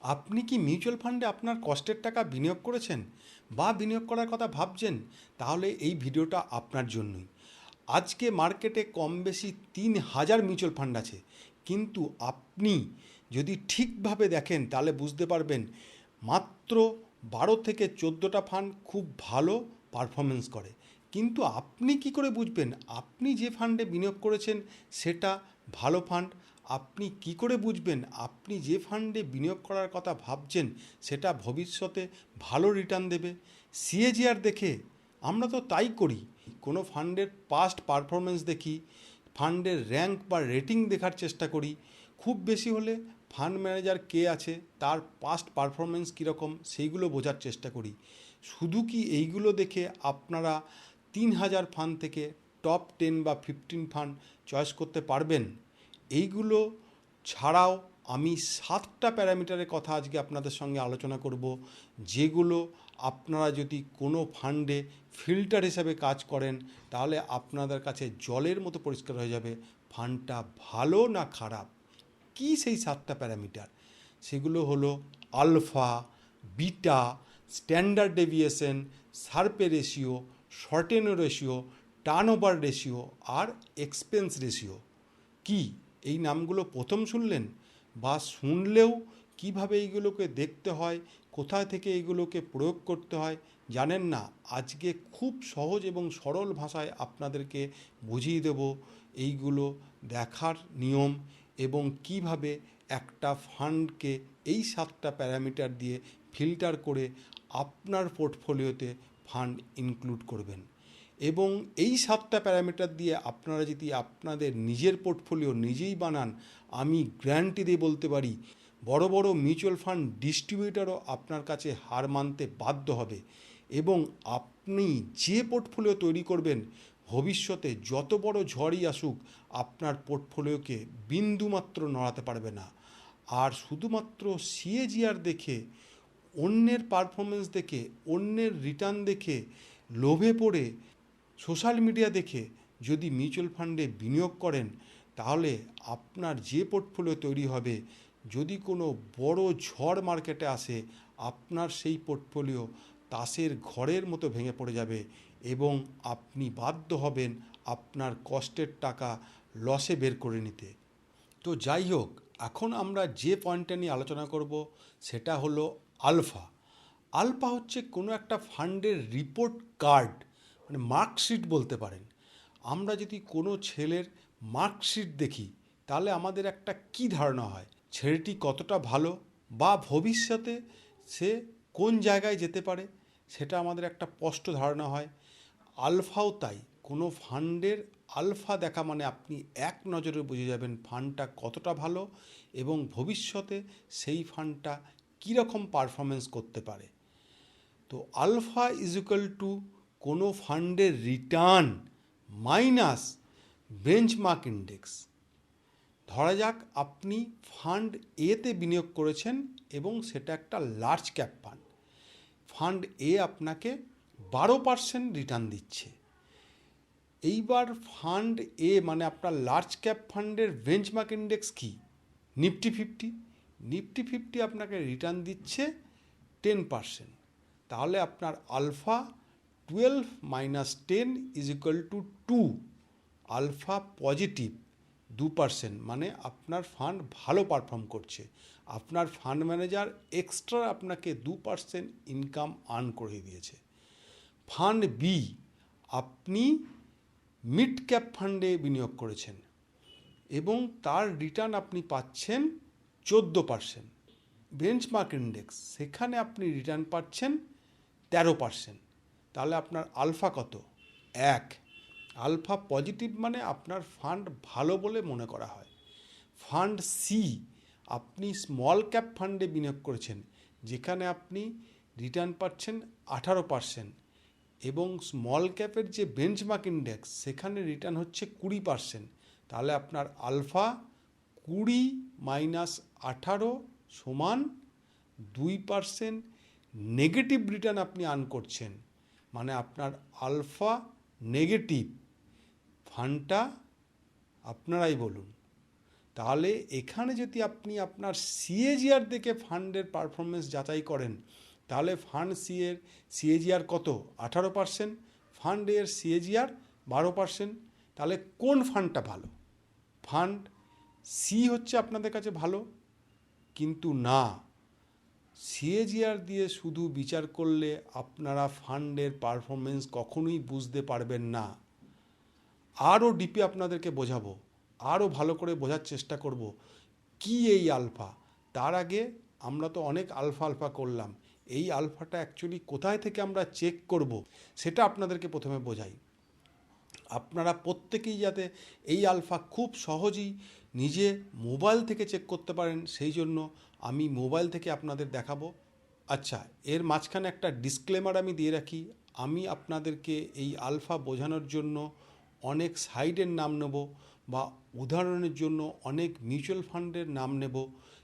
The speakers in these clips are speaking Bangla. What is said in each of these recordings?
আপনি কি মিউচুয়াল ফান্ডে আপনার কষ্টের টাকা বিনিয়োগ করেছেন বা বিনিয়োগ করার কথা ভাবছেন? তাহলে এই ভিডিওটা আপনার জন্যই। আজকে মার্কেটে কম বেশি তিন হাজার মিউচুয়াল ফান্ড আছে। কিন্তু আপনি যদি ঠিকভাবে দেখেন, তাহলে বুঝতে পারবেন মাত্র বারো থেকে চোদ্দোটা ফান্ড খুব ভালো পারফরমেন্স করে। কিন্তু আপনি কি করে বুঝবেন? আপনি যে ফান্ডে বিনিয়োগ করেছেন, সেটা ভালো ফান্ড আপনি কি করে বুঝবেন? আপনি যে ফান্ডে বিনিয়োগ করার কথা ভাবছেন, সেটা ভবিষ্যতে ভালো রিটার্ন দেবে। সিএজিআর দেখে আমরা তো তাই করি। কোনো ফান্ডের পাস্ট পারফরমেন্স দেখি ফান্ডের র্যাঙ্ক বা রেটিং দেখার চেষ্টা করি। খুব বেশি হলে ফান্ড ম্যানেজার কে আছে, তার পাস্ট পারফরমেন্স কীরকম, সেইগুলো বোঝার চেষ্টা করি। শুধু কি এইগুলো দেখে আপনারা তিন হাজার ফান্ড থেকে টপ টেন বা ফিফটিন ফান্ড চয়েস করতে পারবেন? এইগুলো ছাড়াও আমি সাতটা প্যারামিটারের কথা আজকে আপনাদের সঙ্গে আলোচনা করব, যেগুলো আপনারা যদি কোনো ফান্ডে ফিল্টার হিসাবে কাজ করেন, তাহলে আপনাদের কাছে জলের মতো পরিষ্কার হয়ে যাবে। ফান্ডটা ভালো না খারাপ? কি সেই সাতটা প্যারামিটার? সেগুলো হলো alpha, beta, standard deviation, Sharpe ratio, Sortino ratio, turn ratio আর এক্সপেন্স রেশিও। কি? এই নামগুলো প্রথম শুনলেন? বা শুনলেও কীভাবে এইগুলোকে দেখতে হয়? কোথা থেকে এইগুলোকে প্রয়োগ করতে হয়? জানেন না। আজকে খুব সহজ এবং সরল ভাষায় আপনাদেরকে বুঝিয়ে দেব এইগুলো দেখার নিয়ম এবং কীভাবে একটা ফান্ডকে এই সাতটা প্যারামিটার দিয়ে ফিল্টার করে আপনার পোর্টফোলিওতে ফান্ড ইনক্লুড করবেন। এবং এই সাতটা প্যারামিটার দিয়ে আপনারা যদি আপনাদের নিজের পোর্টফোলিও নিজেই বানান, আমি গ্যারান্টি দিয়ে বলতে পারি, বড় বড় মিউচুয়াল ফান্ড ডিস্ট্রিবিউটারও আপনার কাছে হার মানতে বাধ্য হবে এবং আপনি যে পোর্টফোলিও তৈরি করবেন, ভবিষ্যতে যত বড় ঝড়ই আসুক, আপনার পোর্টফোলিওকে বিন্দুমাত্র নড়াতে পারবে না। আর শুধুমাত্র সিএজিআর দেখে, অন্যের পারফরমেন্স দেখে, অন্যের রিটার্ন দেখে, লোভে পড়ে সোশ্যাল মিডিয়া দেখে যদি মিউচুয়াল ফান্ডে বিনিয়োগ করেন, তাহলে আপনার যে পোর্টফোলিও তৈরি হবে, যদি কোনো বড় ঝড় মার্কেটে আসে, আপনার সেই পোর্টফোলিও তাসের ঘরের মতো ভেঙে পড়ে যাবে এবং আপনি বাধ্য হবেন আপনার কষ্টের টাকা লসে বের করে নিতে। তো যাই হোক, এখন আমরা যে পয়েন্টটা নিয়ে আলোচনা করব, সেটা হলো আলফা। আলফা হচ্ছে কোনো একটা ফান্ডের রিপোর্ট কার্ড। মানে মার্কশিট বলতে পারেন। আমরা যদি কোনো ছেলের মার্কশিট দেখি, তাহলে আমাদের একটা কি ধারণা হয়? ছেলেটি কতটা ভালো বা ভবিষ্যতে সে কোন জায়গায় যেতে পারে? সেটা আমাদের একটা স্পষ্ট ধারণা হয়। আলফাও তাই। কোনো ফান্ডের আলফা দেখা মানে আপনি এক নজরে বুঝে যাবেন ফান্ডটা কতটা ভালো এবং ভবিষ্যতে সেই ফান্ডটা কীরকম পারফরমেন্স করতে পারে। তো আলফা ইজুকাল টু কোনো ফান্ডের রিটার্ন মাইনাস বেঞ্চমার্ক ইন্ডেক্স। ধরা যাক আপনি ফান্ড এতে বিনিয়োগ করেছেন এবং সেটা একটা লার্জ ক্যাপ ফান্ড ফান্ড এ আপনাকে বারো পার্সেন্ট রিটার্ন দিচ্ছে। এইবার ফান্ড এ মানে আপনার লার্জ ক্যাপ ফান্ডের বেঞ্চমার্ক ইন্ডেক্স কি? নিফটি ফিফটি নিফটি ফিফটি আপনাকে রিটার্ন দিচ্ছে টেন পার্সেন্ট তাহলে আপনার alpha twelve minus ten is equal to two alpha positive দু পার্সেন্ট মানে আপনার ফান্ড ভালো পারফর্ম করছে। আপনার ফান্ড ম্যানেজার এক্সট্রা আপনাকে দু পার্সেন্ট ইনকাম আর্ন করে দিয়েছে। ফান্ড বি আপনি মিড ক্যাপ ফান্ডে বিনিয়োগ করেছেন এবং তার রিটার্ন আপনি পাচ্ছেন চোদ্দ পার্সেন্ট বেঞ্চমার্ক ইন্ডেক্স সেখানে আপনি রিটার্ন পাচ্ছেন তেরো পার্সেন্ট তাহলে আপনার আলফা কত? এক। আলফা পজিটিভ মানে আপনার ফান্ড ভালো বলে মনে করা হয়। ফান্ড সি আপনি স্মল ক্যাপ ফান্ডে বিনিয়োগ করেছেন, যেখানে আপনি রিটার্ন পাচ্ছেন আঠারো পার্সেন্ট এবং স্মল ক্যাপের যে বেঞ্চমার্ক ইন্ডেক্স, সেখানে রিটার্ন হচ্ছে কুড়ি পার্সেন্ট। তাহলে আপনার আলফা কুড়ি মাইনাস আঠারো সমান দুই পার্সেন্ট নেগেটিভ রিটার্ন আপনি আর্ন করছেন। মানে আপনার আলফা নেগেটিভ ফান্ডটা আপনারাই বলুন। তাহলে এখানে যদি আপনি আপনার সিএজিআর দেখে ফান্ডের পারফরমেন্স যাচাই করেন, তাহলে ফান্ড সিএর সিএজিআর কত? আঠারো পার্সেন্ট। ফান্ডের সিএজিআর বারো পার্সেন্ট। তাহলে কোন ফান্ডটা ভালো? ফান্ড সি হচ্ছে আপনাদের কাছে ভালো, কিন্তু না। সিএজিআর দিয়ে শুধু বিচার করলে আপনারা ফান্ডের পারফরমেন্স কখনোই বুঝতে পারবেন না। আরও ডিপি আপনাদেরকে বোঝাবো, আরও ভালো করে বোঝার চেষ্টা করব, কি এই আলফা? তার আগে আমরা তো অনেক আলফা আলফা করলাম, এই আলফাটা অ্যাকচুয়ালি কোথায় থেকে আমরা চেক করব সেটা আপনাদেরকে প্রথমে বোঝাই। আপনারা প্রত্যেকেই যাতে এই আলফা খুব সহজেই নিজে মোবাইল থেকে চেক করতে পারেন, সেই জন্য আমি মোবাইল থেকে আপনাদের দেখাবো। আচ্ছা এর মাঝখানে একটা ডিসক্লেমার আমি দিয়ে রাখি। আমি আপনাদেরকে এই আলফা বোঝানোর জন্য অনেক সাইডের নাম নেব বা উদাহরণের জন্য অনেক মিউচুয়াল ফান্ডের নাম নেব।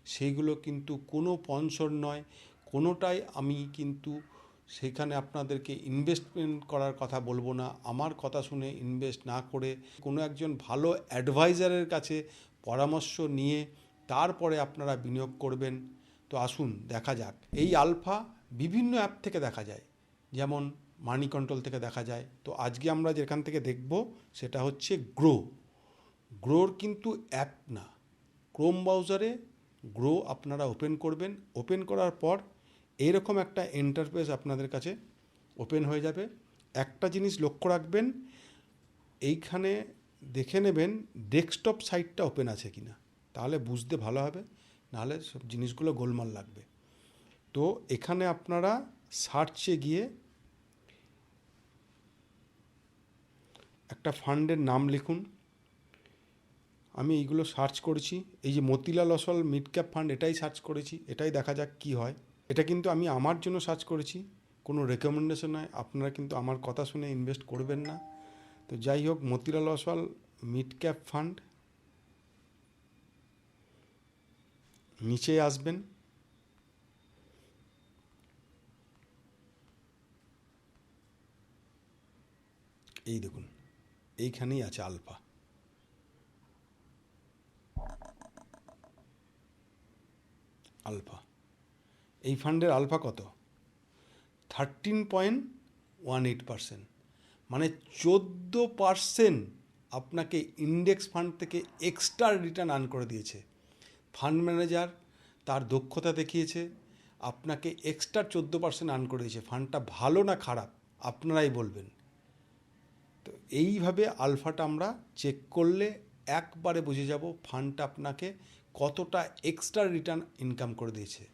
সেইগুলো কিন্তু কোনো পনসর নয়। কোনোটাই আমি কিন্তু সেখানে আপনাদেরকে ইনভেস্টমেন্ট করার কথা বলব না। আমার কথা শুনে ইনভেস্ট না করে কোনো একজন ভালো অ্যাডভাইজারের কাছে পরামর্শ নিয়ে তারপরে আপনারা বিনিয়োগ করবেন। তো আসুন, দেখা যাক। এই আলফা বিভিন্ন অ্যাপ থেকে দেখা যায়। যেমন মানি কন্ট্রোল থেকে দেখা যায়। তো আজকে আমরা যেখান থেকে দেখব, সেটা হচ্ছে গ্রো গ্রোর কিন্তু অ্যাপ না। ক্রোম ব্রাউজারে গ্রো আপনারা ওপেন করবেন। ওপেন করার পর এইরকম একটা ইন্টারফেস আপনাদের কাছে ওপেন হয়ে যাবে। একটা জিনিস লক্ষ্য রাখবেন, এইখানে দেখে নেবেন ডেস্কটপ সাইটটা ওপেন আছে কি না তাহলে বুঝতে ভালো হবে, নাহলে সব জিনিসগুলো গোলমাল লাগবে। তো এখানে আপনারা সার্চে গিয়ে একটা ফান্ডের নাম লিখুন। আমি এইগুলো সার্চ করেছি। এই যে Motilal Oswal mid cap fund এটাই সার্চ করেছি। এটাই দেখা যাক কি হয়। এটা কিন্তু আমি আমার জন্য সার্চ করেছি। কোনো রেকমেন্ডেশন নয়। আপনারা কিন্তু আমার কথা শুনে ইনভেস্ট করবেন না। তো যাই হোক, Motilal Oswal mid cap fund নিচে আসবেন। এই দেখুন, এইখানেই আছে আলফা। আলফা। এই ফান্ডের আলফা কত? Thirteen point one eight percent মানে চোদ্দ পারসেন্ট আপনাকে ইন্ডেক্স ফান্ড থেকে এক্সট্রা রিটার্ন আর্ন করে দিয়েছে। ফান্ড ম্যানেজার তার দক্ষতা দেখিয়েছে, আপনাকে এক্সট্রা চোদ্দ পার্সেন্ট আর্ন করে দিয়েছে। ফান্ডটা ভালো না খারাপ? আপনারাই বলবেন। তো এইভাবে আলফাটা আমরা চেক করলে একবারে বুঝে যাব ফান্ডটা আপনাকে কতটা এক্সট্রা রিটার্ন ইনকাম করে দিয়েছে।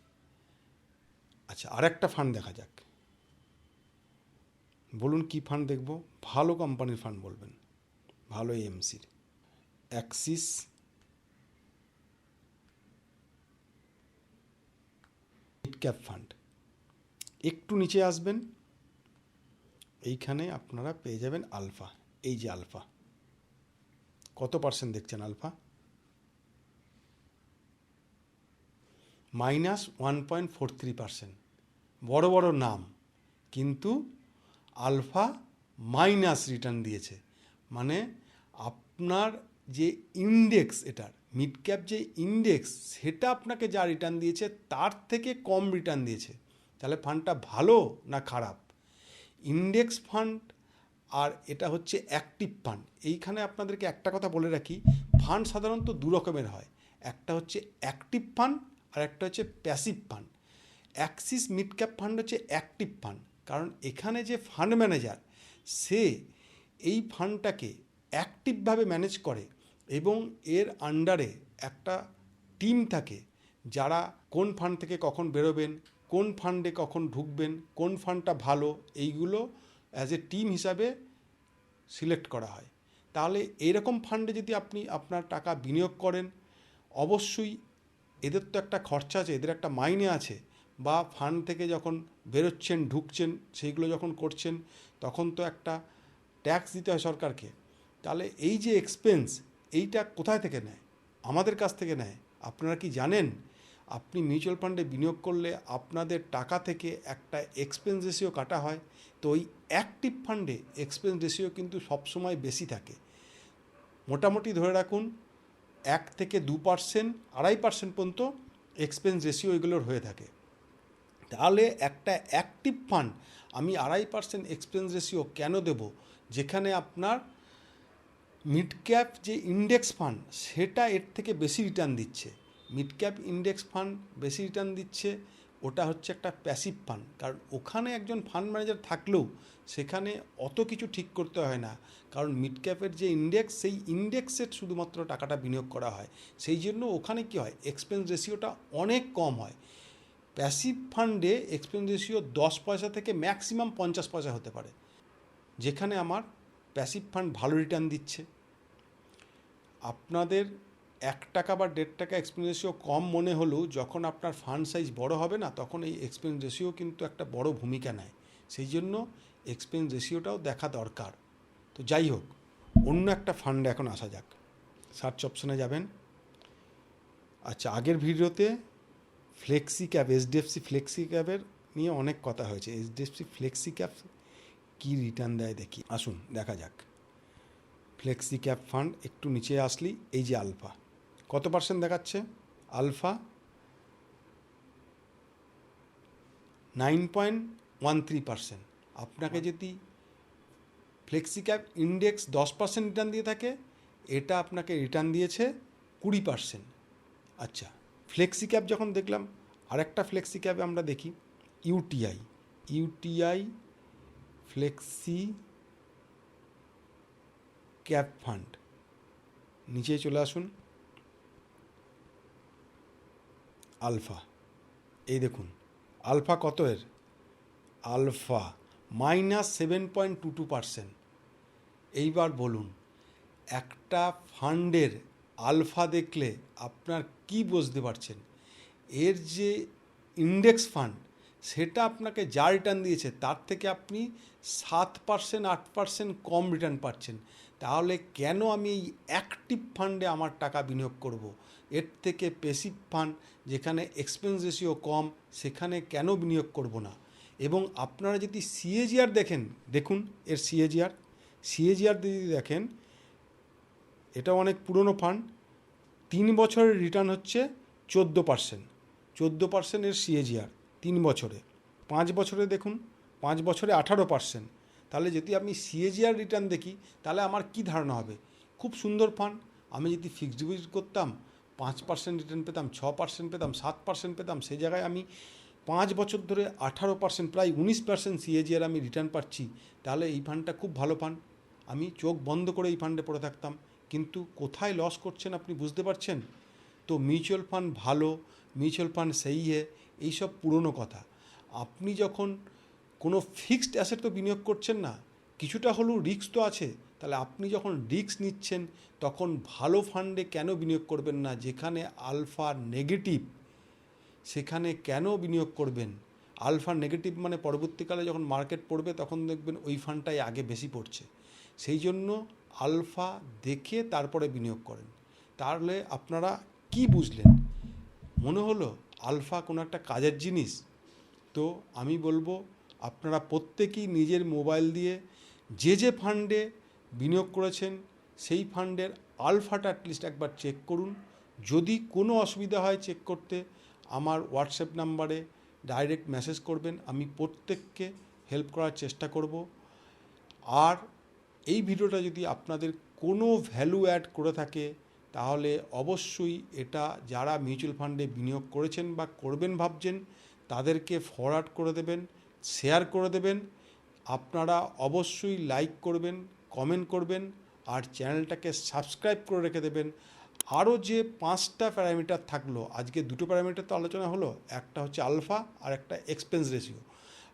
আচ্ছা আর একটা ফান্ড দেখা যাক। বলুন কি ফান্ড দেখব? ভালো কোম্পানির ফান্ড বলবেন। ভালো এমসির অ্যাক্সিস ক্যাপ ফান্ড একটু নিচে আসবেন। এইখানে আপনারা পেয়ে যাবেন আলফা এই যে আলফা কত পার্সেন্ট দেখছেন alpha minus one point four three percent বড় বড় নাম, কিন্তু আলফা মাইনাস রিটার্ন দিয়েছে। মানে আপনার যে ইন্ডেক্স এটার মিড ক্যাপ যে ইন্ডেক্স সেটা আপনাকে যা রিটার্ন দিয়েছে, তার থেকে কম রিটার্ন দিয়েছে। তাহলে ফান্ডটা ভালো না খারাপ? ইন্ডেক্স ফান্ড আর এটা হচ্ছে অ্যাক্টিভ ফান্ড এইখানে আপনাদেরকে একটা কথা বলে রাখি ফান্ড সাধারণত দু রকমের হয়। একটা হচ্ছে অ্যাক্টিভ ফান্ড আর একটা হচ্ছে passive fund Axis mid cap fund হচ্ছে অ্যাক্টিভ ফান্ড কারণ এখানে যে ফান্ড ম্যানেজার সে এই ফান্ডটাকে অ্যাক্টিভভাবে ম্যানেজ করে এবং এর আন্ডারে একটা টিম থাকে যারা কোন ফান্ড থেকে কখন বেরোবেন, কোন ফান্ডে কখন ঢুকবেন, কোন ফান্ডটা ভালো, এইগুলো অ্যাজ এ টিম হিসাবে সিলেক্ট করা হয়। তাহলে এইরকম ফান্ডে যদি আপনি আপনার টাকা বিনিয়োগ করেন, অবশ্যই এদের তো একটা খরচা আছে, এদের একটা মাইনে আছে। বা ফান্ড থেকে যখন বেরোচ্ছেন, ঢুকছেন, সেইগুলো যখন করছেন, তখন তো একটা ট্যাক্স দিতে হয় সরকারকে। তাহলে এই যে এক্সপেন্স এইটা কোথায় থেকে নেয়? আমাদের কাছ থেকে নেয়। আপনারা কি জানেন? আপনি মিউচুয়াল ফান্ডে বিনিয়োগ করলে আপনাদের টাকা থেকে একটা এক্সপেন্স রেশিও কাটা হয়। তো ওই অ্যাক্টিভ ফান্ডে এক্সপেন্স রেশিও কিন্তু সবসময় বেশি থাকে। মোটামুটি ধরে রাখুন, এক থেকে দু পার্সেন্ট আড়াই পার্সেন্ট পর্যন্ত এক্সপেন্স রেশিও এগুলোর হয়ে থাকে। তাহলে একটা অ্যাক্টিভ ফান্ড আমি আড়াই পার্সেন্ট এক্সপেন্স রেশিও কেন দেব? যেখানে আপনার মিড ক্যাপ যে ইন্ডেক্স ফান্ড সেটা এর থেকে বেশি রিটার্ন দিচ্ছে। মিড ক্যাপ ইন্ডেক্স ফান্ড বেশি রিটার্ন দিচ্ছে, ওটা হচ্ছে একটা প্যাসিভ ফান্ড কারণ ওখানে একজন ফান্ড ম্যানেজার থাকলেও সেখানে অত কিছু ঠিক করতে হয় না। কারণ মিড ক্যাপের যে ইন্ডেক্স সেই ইন্ডেক্সের শুধুমাত্র টাকাটা বিনিয়োগ করা হয়। সেই জন্য ওখানে কি হয়? এক্সপেন্স রেশিওটা অনেক কম হয়। প্যাসিভ ফান্ডে এক্সপেন্স রেশিও দশ পয়সা থেকে ম্যাক্সিমাম পঞ্চাশ পয়সা হতে পারে, যেখানে আমার প্যাসিভ ফান্ড ভালো রিটার্ন দিচ্ছে। আপনাদের এক টাকা বা দেড় টাকা এক্সপেন্স রেশিও কম মনে হলেও যখন আপনার ফান্ড সাইজ বড় হবে না, তখন এই এক্সপেন্স রেশিও কিন্তু একটা বড় ভূমিকা নেয়। সেই জন্য এক্সপেন্স রেশিওটাও দেখা দরকার। তো যাই হোক, অন্য একটা ফান্ড এখন আসা যাক। সার্চ অপশনে যাবেন। আচ্ছা আগের ভিডিওতে ফ্লেক্সি ক্যাপ এইচডিএফসি ফ্লেক্সি ক্যাপের নিয়ে অনেক কথা হয়েছে। এইচডিএফসি ফ্লেক্সি ক্যাপ কী রিটার্ন দেয় দেখি। আসুন দেখা যাক। ফ্লেক্সি ক্যাপ ফান্ড একটু নিচে আসলি এই যে আলফা কত পার্সেন্ট দেখাচ্ছে? Alpha nine point one three percent আপনাকে যদি ফ্লেক্সি ক্যাপ ইন্ডেক্স দশ পার্সেন্ট রিটার্ন দিয়ে থাকে এটা আপনাকে রিটার্ন দিয়েছে কুড়ি পার্সেন্ট আচ্ছা। ফ্লেক্সি ক্যাব যখন দেখলাম, আরেকটা ফ্লেক্সি ক্যাবে আমরা দেখি, UTI. UTI flexi cap fund. নিচে চলে আসুন। আলফা। এই দেখুন, আলফা কত এর? Alpha minus seven point two two percent. এইবার বলুন, একটা ফান্ডের আলফা দেখলে আপনার কি বুঝতে পারছেন? এর যে ইন্ডেক্স ফান্ড সেটা আপনাকে যা রিটার্ন দিয়েছে, তার থেকে আপনি সাত পার্সেন্ট আট পার্সেন্ট কম রিটার্ন পাচ্ছেন। তাহলে কেন আমি এই অ্যাক্টিভ ফান্ডে আমার টাকা বিনিয়োগ করব। এর থেকে পেসিভ ফান্ড যেখানে এক্সপেন্স রেশিও কম, সেখানে কেন বিনিয়োগ করব না? এবং আপনারা যদি সিএজিআর দেখেন, দেখুন এর সিএজিআর সিএজিআর যদি দেখেন এটা অনেক পুরনো ফান্ড। তিন বছরের রিটার্ন হচ্ছে চোদ্দ পার্সেন্ট। চোদ্দ পার্সেন্টের সিএজিআর তিন বছরে। পাঁচ বছরে দেখুন, পাঁচ বছরে আঠারো পার্সেন্ট। তাহলে যদি আমি সিএজিআর রিটার্ন দেখি, তাহলে আমার কি ধারণা হবে? খুব সুন্দর ফান্ড। আমি যদি ফিক্সড ডিপোজিট করতাম, পাঁচ পার্সেন্ট রিটার্ন পেতাম, ছ পার্সেন্ট পেতাম, সাত পার্সেন্ট পেতাম সেই জায়গায় আমি পাঁচ বছর ধরে আঠারো পার্সেন্ট, প্রায় উনিশ পার্সেন্ট সিএজিআর আমি রিটার্ন পাচ্ছি। তাহলে এই ফান্ডটা খুব ভালো ফান্ড। আমি চোখ বন্ধ করে এই ফান্ডে পড়ে থাকতাম। কিন্তু কোথায় লস করছেন আপনি বুঝতে পারছেন? তো মিউচুয়াল ফান্ড ভালো মিউচুয়াল ফান্ড সেই হে এইসব পুরনো কথা। আপনি যখন কোনো ফিক্সড অ্যাসেট তো বিনিয়োগ করছেন না, কিছুটা হলেও রিস্ক তো আছে। তাহলে আপনি যখন রিস্ক নিচ্ছেন, তখন ভালো ফান্ডে কেন বিনিয়োগ করবেন না? যেখানে আলফা নেগেটিভ সেখানে কেন বিনিয়োগ করবেন? আলফা নেগেটিভ মানে পরবর্তীকালে যখন মার্কেট পড়বে, তখন দেখবেন ওই ফান্ডটাই আগে বেশি পড়ছে। সেই জন্য আলফা দেখে তারপরে বিনিয়োগ করেন। তাহলে আপনারা কি বুঝলেন? মনে হলো আলফা কোনো একটা কাজের জিনিস? তো আমি বলব, আপনারা প্রত্যেকেই নিজের মোবাইল দিয়ে যে যে ফান্ডে বিনিয়োগ করেছেন, সেই ফান্ডের আলফাটা অ্যাটলিস্ট একবার চেক করুন। যদি কোনো অসুবিধা হয় চেক করতে, আমার হোয়াটসঅ্যাপ নাম্বারে ডাইরেক্ট মেসেজ করবেন। আমি প্রত্যেককে হেল্প করার চেষ্টা করব। আর এই ভিডিওটা যদি আপনাদের কোনো ভ্যালু অ্যাড করে থাকে, তাহলে অবশ্যই এটা যারা মিউচুয়াল ফান্ডে বিনিয়োগ করেছেন বা করবেন ভাবছেন, তাদেরকে ফরওয়ার্ড করে দেবেন শেয়ার করে দেবেন। আপনারা অবশ্যই লাইক করবেন কমেন্ট করবেন, আর চ্যানেলটাকে সাবস্ক্রাইব করে রেখে দেবেন। আরও যে পাঁচটা প্যারামিটার থাকল, আজকে দুটো প্যারামিটার তো আলোচনা হলো, একটা হচ্ছে আলফা আর একটা এক্সপেন্স রেশিও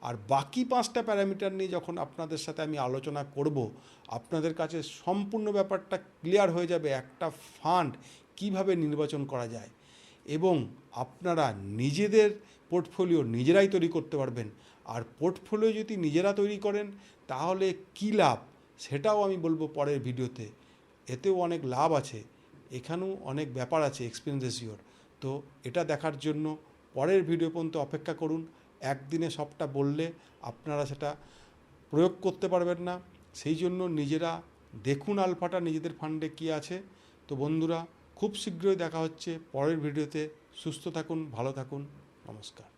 আর বাকি পাঁচটা প্যারামিটার নিয়ে যখন আপনাদের সাথে আমি আলোচনা করব, আপনাদের কাছে সম্পূর্ণ ব্যাপারটা ক্লিয়ার হয়ে যাবে একটা ফান্ড কীভাবে নির্বাচন করা যায়। এবং আপনারা নিজেদের পোর্টফোলিও নিজেরাই তৈরি করতে পারবেন। আর পোর্টফোলিও যদি নিজেরা তৈরি করেন, তাহলে কী লাভ সেটাও আমি বলব পরের ভিডিওতে। এতেও অনেক লাভ আছে, এখানেও অনেক ব্যাপার আছে এক্সপিরিয়েন্স রেশিওর তো এটা দেখার জন্য পরের ভিডিও পর্যন্ত অপেক্ষা করুন। একদিনে সবটা বললে আপনারা সেটা প্রয়োগ করতে পারবেন না। সেই জন্য নিজেরা দেখুন আলফাটা, নিজেদের ফান্ডে কি আছে। তো বন্ধুরা, খুব শীঘ্রই দেখা হচ্ছে। পরের ভিডিওতে সুস্থ থাকুন, ভালো থাকুন। নমস্কার।